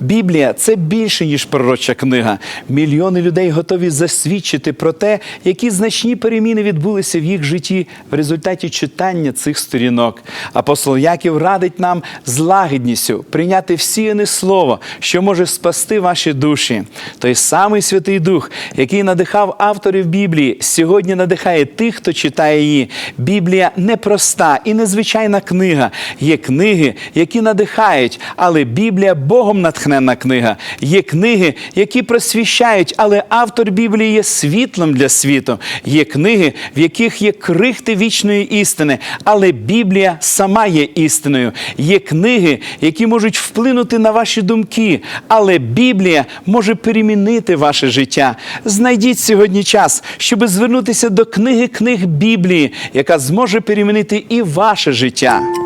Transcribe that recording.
Біблія це більше ніж пророча книга. Мільйони людей готові засвідчити про те, які значні переміни відбулися в їх житті в результаті читання цих сторінок. Апостол Яків радить нам з лагідністю прийняти всіяне слово, що може спасти ваші душі. Той самий Святий Дух, який надихав авторів Біблії, сьогодні надихає тих, хто читає її. Біблія непроста і незвичайна книга. Є книги, які надихають, але Біблія Богом натхненна книга. Є книги, які просвіщають, але автор Біблії є світлом для світу. Є книги, в яких є крихти вічної істини, але Біблія сама є істиною. Є книги, які можуть вплинути на ваші думки, але Біблія може перемінити ваше життя. Знайдіть сьогодні час, щоб звернутися до книги книг Біблії, яка зможе перемінити і ваше життя.